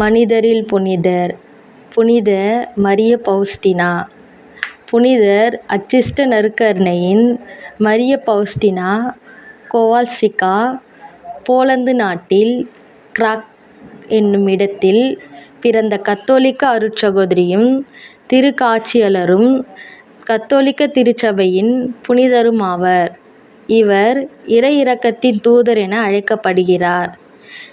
மனிதரில் புனிதர் புனித மரிய பௌஸ்டினா புனிதர் அச்சிஷ்ட நற்கருணையின் மரிய பௌஸ்டினா கோவால்சிகா போலந்து நாட்டில் கிராக் என்னுமிடத்தில் பிறந்த கத்தோலிக்க அருட்சகோதரியும் திருக்காட்சியாளரும் கத்தோலிக்க திருச்சபையின் புனிதருமாவர் இவர் இறையிறக்கத்தின் தூதர் என அழைக்கப்படுகிறார்.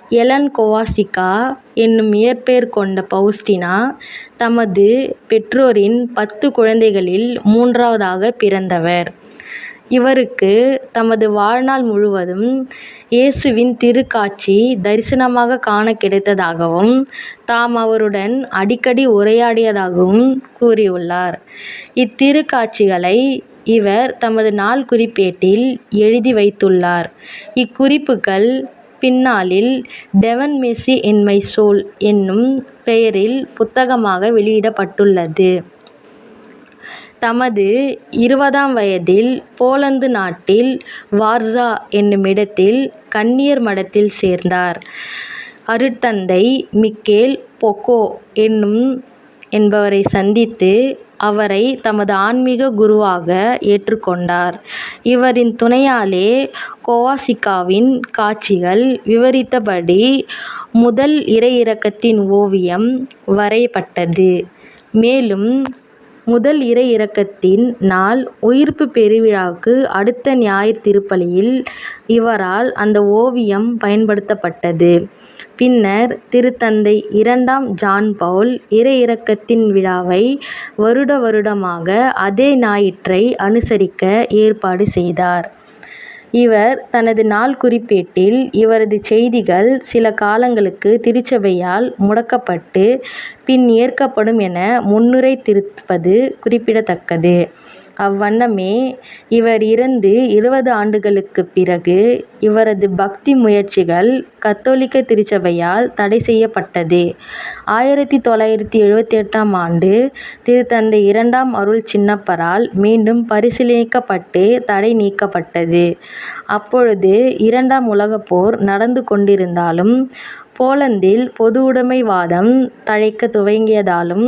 எலன் கோவால்ஸ்கா என்னும் இயற்பெயர் கொண்ட பவுஸ்டினா தமது பெற்றோரின் பத்து குழந்தைகளில் மூன்றாவதாகப் பிறந்தவர். இவருக்கு தமது வாழ்நாள் முழுவதும் இயேசுவின் திருக்காட்சி தரிசனமாக காண கிடைத்ததாகவும் தாம் அவருடன் அடிக்கடி உரையாடியதாகவும் கூறியுள்ளார். இத்திருக்காட்சிகளை இவர் தமது நாள் குறிப்பேட்டில் எழுதி வைத்துள்ளார். இக்குறிப்புகள் பின்னாளில் டெவன் மெஸ்ஸி இன் மை சோல் என்னும் பெயரில் புத்தகமாக வெளியிடப்பட்டுள்ளது. தமது இருபதாம் வயதில் போலந்து நாட்டில் வார்சா என்னுமிடத்தில் கன்னியர் மடத்தில் சேர்ந்தார். அருட்தந்தை மிக்கேல் போகோ என்னும் என்பவரை சந்தித்து அவரை தமது ஆன்மீக குருவாக ஏற்றுக்கொண்டார் இவரின் துணையாலே கோவாசிக்காவின் காட்சிகள் விவரித்தபடி முதல் இறையிறக்கத்தின் ஓவியம் வரையப்பட்டது. மேலும் முதல் இறையிரக்கத்தின் நாள் உயிர்ப்புப் பெருவிழாவுக்கு அடுத்த ஞாயிற் திருப்பலியில் இவரால் அந்த ஓவியம் பயன்படுத்தப்பட்டது. பின்னர் திருத்தந்தை இரண்டாம் ஜான் பவுல் இறை இறக்கத்தின் விழாவை வருட வருடமாக அதே ஞாயிற்றை அனுசரிக்க ஏற்பாடு செய்தார். இவர் தனது நாள் குறிப்பேட்டில் இவரது செய்திகள் சில காலங்களுக்கு திருச்சபையால் முடக்கப்பட்டு பின் ஏற்கப்படும் என முன்னுரை திருப்பது குறிப்பிடத்தக்கது. அவ்வண்ணமே இவர் இறந்து இருபது ஆண்டுகளுக்குப் பிறகு இவரது பக்தி முயற்சிகள் கத்தோலிக்க திருச்சபையால் தடை செய்யப்பட்டது. ஆயிரத்தி தொள்ளாயிரத்தி எழுபத்தி எட்டாம் ஆண்டு திருத்தந்தை இரண்டாம் அருள் சின்னப்பரால் மீண்டும் பரிசீலிக்கப்பட்டு தடை நீக்கப்பட்டது. அப்பொழுது இரண்டாம் உலகப் போர் நடந்து கொண்டிருந்தாலும் போலந்தில் பொதுவுடைமைவாதம் தழைக்கத் துவங்கியதாலும்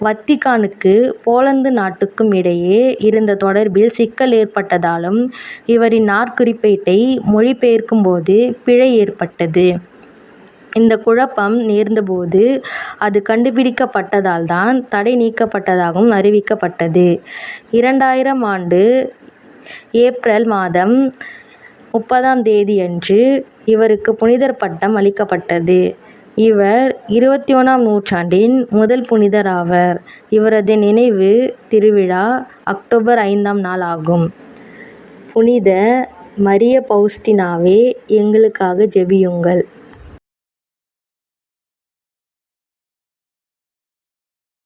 வத்திகானுக்கு போலந்து நாட்டுக்கும் இடையே இருந்த தொடர்பில் சிக்கல் ஏற்பட்டதாலும் இவரின் நாள்குறிப்பேட்டை மொழிபெயர்க்கும்போது பிழை ஏற்பட்டது. இந்த குழப்பம் நேர்ந்தபோது அது கண்டுபிடிக்கப்பட்டதால்தான் தடை நீக்கப்பட்டதாகவும் அறிவிக்கப்பட்டது. இரண்டாயிரம் ஆண்டு ஏப்ரல் மாதம் முப்பதாம் தேதியன்று இவருக்கு புனிதர் பட்டம் அளிக்கப்பட்டது. இவர் இருபத்தி ஒன்றாம் நூற்றாண்டின் முதல் புனிதர் ஆவார். இவரது நினைவு திருவிழா அக்டோபர் ஐந்தாம் நாள் ஆகும். புனித மரிய பவுஸ்டினாவே எங்களுக்காக ஜெபியுங்கள்.